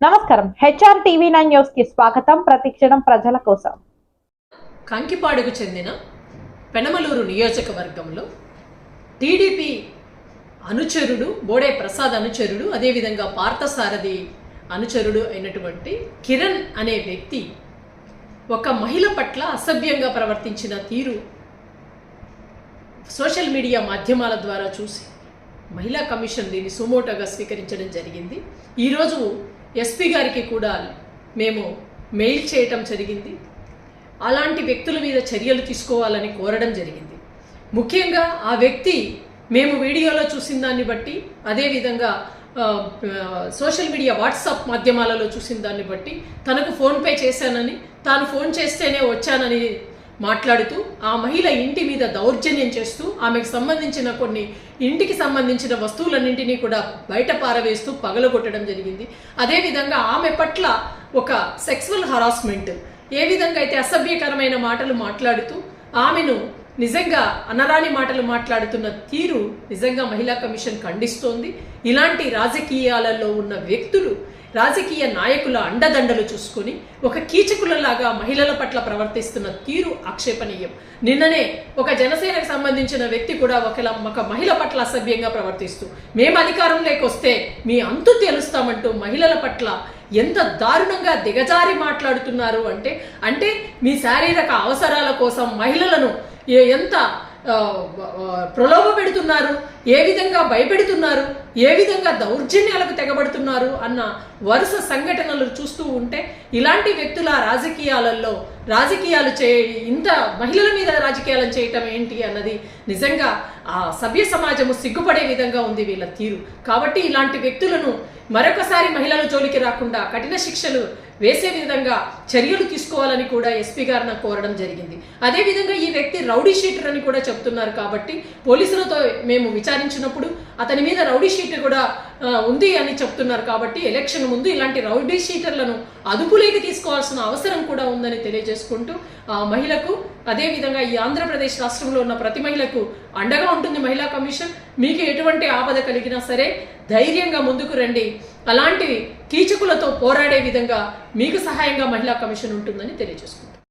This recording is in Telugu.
నమస్కారం. హెచ్ఆర్ టీవీ నైన్ న్యూస్కి స్వాగతం. ప్రతిక్షణం ప్రజల కోసం. కంకిపాడుకు చెందిన పెనమలూరు నియోజకవర్గంలో టీడీపీ అనుచరుడు బోడే ప్రసాద్ అనుచరుడు అదేవిధంగా పార్థసారథి అనుచరుడు అయినటువంటి కిరణ్ అనే వ్యక్తి ఒక మహిళ పట్ల అసభ్యంగా ప్రవర్తించిన తీరు సోషల్ మీడియా మాధ్యమాల ద్వారా చూసి మహిళా కమిషన్ దీన్ని సుమోటోగా స్వీకరించడం జరిగింది. ఈరోజు ఎస్పీ గారికి కూడా మేము మెయిల్ చేయటం జరిగింది. అలాంటి వ్యక్తుల మీద చర్యలు తీసుకోవాలని కోరడం జరిగింది. ముఖ్యంగా ఆ వ్యక్తి మేము వీడియోలో చూసిన దాన్ని బట్టి అదేవిధంగా సోషల్ మీడియా వాట్సాప్ మాధ్యమాలలో చూసిన దాన్ని బట్టి తనకు ఫోన్పే చేశానని తాను ఫోన్ చేస్తేనే వచ్చానని మాట్లాడుతూ ఆ మహిళ ఇంటి మీద దౌర్జన్యం చేస్తూ ఆమెకు సంబంధించిన కొన్ని ఇంటికి సంబంధించిన వస్తువులన్నింటినీ కూడా బయట పారవేస్తూ పగలగొట్టడం జరిగింది. అదేవిధంగా ఆమె పట్ల ఒక సెక్సువల్ హరాస్మెంట్ ఏ విధంగా అయితే అసభ్యకరమైన మాటలు మాట్లాడుతూ ఆమెను నిజంగా అనరాని మాటలు మాట్లాడుతున్న తీరు నిజంగా మహిళా కమిషన్ ఖండిస్తోంది. ఇలాంటి రాజకీయాలలో ఉన్న వ్యక్తులు రాజకీయ నాయకుల అండదండలు చూసుకొని ఒక కీచకులలాగా మహిళల పట్ల ప్రవర్తిస్తున్న తీరు ఆక్షేపణీయం. నిన్ననే ఒక జనసేనకు సంబంధించిన వ్యక్తి కూడా ఒకలా ఒక మహిళ పట్ల అసభ్యంగా ప్రవర్తిస్తూ మేము అధికారం లేకొస్తే మీ అంతు తెలుస్తామంటూ మహిళల పట్ల ఎంత దారుణంగా దిగజారి మాట్లాడుతున్నారు అంటే అంటే మీ శారీరక అవసరాల కోసం మహిళలను ఏ- ఎంత ప్రలోభ పెడుతున్నారు ఏ విధంగా భయపెడుతున్నారు ఏ విధంగా దౌర్జన్యాలకు తెగబడుతున్నారు అన్న వరుస సంఘటనలు చూస్తూ ఉంటే ఇలాంటి వ్యక్తుల రాజకీయాలలో రాజకీయాలు చే ఇంత మహిళల మీద రాజకీయాలను చేయటం ఏంటి అన్నది నిజంగా ఆ సభ్య సమాజము సిగ్గుపడే విధంగా ఉంది వీళ్ళ తీరు. కాబట్టి ఇలాంటి వ్యక్తులను మరొకసారి మహిళల జోలికి రాకుండా కఠిన శిక్షలు వేసే విధంగా చర్యలు తీసుకోవాలని కూడా ఎస్పీ గారిని కోరడం జరిగింది. అదేవిధంగా ఈ వ్యక్తి రౌడీ షీటర్ అని కూడా చెప్తున్నారు కాబట్టి పోలీసులతో మేము విచారించినప్పుడు అతని మీద రౌడీ షీట్ కూడా ఉంది అని చెప్తున్నారు కాబట్టి ఎలక్షన్ ముందు ఇలాంటి రౌడీ షీటర్లను అదుపులోకి తీసుకోవాల్సిన అవసరం కూడా ఉందని తెలియజేసుకుంటూ ఆ మహిళకు అదేవిధంగా ఈ ఆంధ్రప్రదేశ్ రాష్ట్రంలో ఉన్న ప్రతి మహిళకు అండగా ఉంటుంది మహిళా కమిషన్. మీకు ఎటువంటి ఆపద కలిగినా సరే ధైర్యంగా ముందుకు రండి. అలాంటి కీచకులతో పోరాడే విధంగా మీకు సహాయంగా మహిళా కమిషన్ ఉంటుందని తెలియజేసుకుంటాం